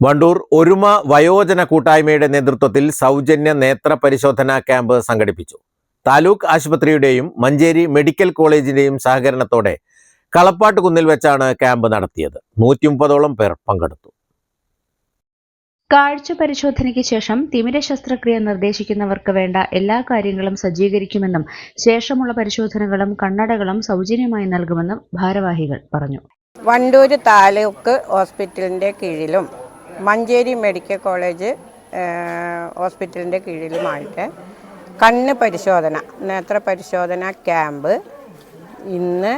വണ്ടൂർ ഒരുമ വയോജന കൂട്ടായ്മയുടെ നേതൃത്വത്തിൽ സൗജന്യ നേത്ര പരിശോധനാ ക്യാമ്പ് സംഘടിപ്പിച്ചു. താലൂക്ക് ആശുപത്രിയുടെയും മഞ്ചേരി മെഡിക്കൽ കോളേജിന്റെയും സഹകരണത്തോടെ കളപ്പാട്ട് കുന്നിൽ വെച്ചാണ് ക്യാമ്പ് നടത്തിയത്. നൂറ്റി മുപ്പതോളം പേർ പങ്കെടുത്തു. കാഴ്ച പരിശോധനയ്ക്ക് ശേഷം തിമിര ശസ്ത്രക്രിയ നിർദ്ദേശിക്കുന്നവർക്ക് വേണ്ട എല്ലാ കാര്യങ്ങളും സജ്ജീകരിക്കുമെന്നും ശേഷമുള്ള പരിശോധനകളും കണ്ണടകളും സൗജന്യമായി നൽകുമെന്നും ഭാരവാഹികൾ പറഞ്ഞു. വണ്ടൂർ താലൂക്ക് ഹോസ്പിറ്റലിന്റെ കീഴിലും മഞ്ചേരി മെഡിക്കൽ കോളേജ് ഹോസ്പിറ്റലിന്റെ കീഴിലുമായിട്ട് കണ്ണ് പരിശോധന നേത്ര പരിശോധന ക്യാമ്പ് ഇന്ന്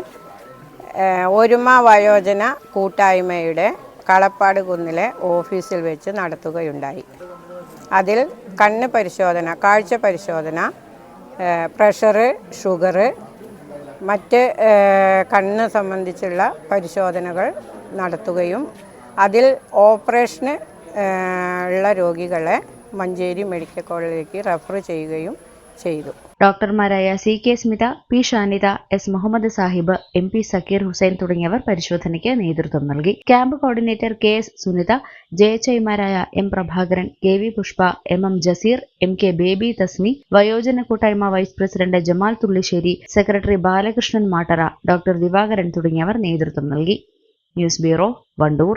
ഒരുമ വയോജന കൂട്ടായ്മയുടെ കളപ്പാട് കുന്നിലെ ഓഫീസിൽ വെച്ച് നടത്തുകയുണ്ടായി. അതിൽ കണ്ണ് പരിശോധന കാഴ്ച പരിശോധന പ്രഷർ ഷുഗറ് മറ്റ് കണ്ണ് സംബന്ധിച്ചുള്ള പരിശോധനകൾ നടത്തുകയും അതിൽ ഓപ്പറേഷന് ഉള്ള രോഗികളെ മഞ്ചേരി മെഡിക്കൽ കോളേജിലേക്ക് റെഫർ ചെയ്യുകയും ചെയ്തു. ഡോക്ടർമാരായ C K Smitha P Shanitha S Muhammad Sahib M P Zakir Hussain തുടങ്ങിയവർ പരിശോധനയ്ക്ക് നേതൃത്വം നൽകി. Camp coordinator K S Sunitha J H ഐമാരായ M Prabhakaran K V Pushpa M M Jaseer M K Baby Thasmi വയോജന കൂട്ടായ്മ vice president Jamal Thullissery secretary Balakrishnan Mattara doctor Divakaran തുടങ്ങിയവർ നേതൃത്വം നൽകി. News bureau Wandoor.